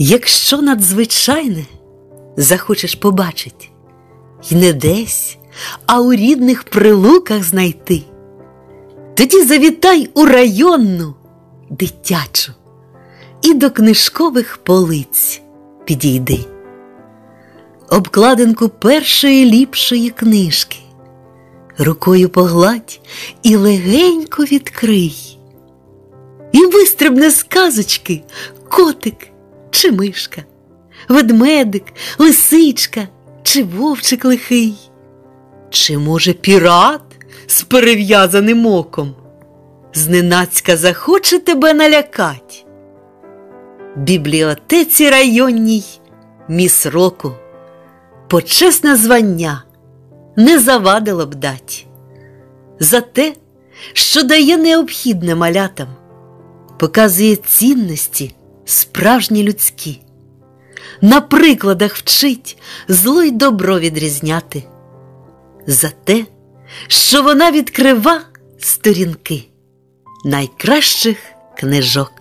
Якщо надзвичайне захочеш побачить, І не десь, а у рідних прилуках знайти, тоді завітай у районну дитячу і до книжкових полиць підійди. Обкладинку першої ліпшої книжки, рукою погладь і легенько відкрий, і вистрибне з казочки котик чи мишка, ведмедик, лисичка чи вовчик лихий, чи, може, пірат з перев'язаним оком, зненацька захоче тебе налякать. Бібліотеці районній міс року почесне звання не завадило б дать. За те, що дає необхідне малятам, показує цінності справжні людські, на прикладах вчить зло й добро відрізняти, за те, що вона відкрива сторінки найкращих книжок,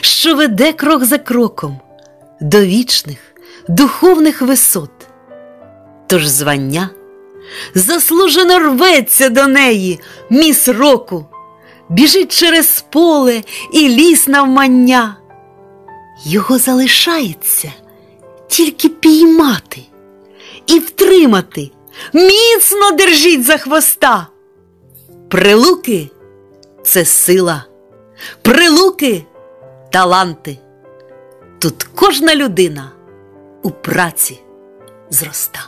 що веде крок за кроком до вічних духовних висот. Тож звання заслужено рветься до неї, міс року, біжить через поле і ліс навмання. Його залишається тільки піймати і втримати, міцно держіть за хвоста. Прилуки це сила, прилуки таланти. Тут кожна людина у праці зроста.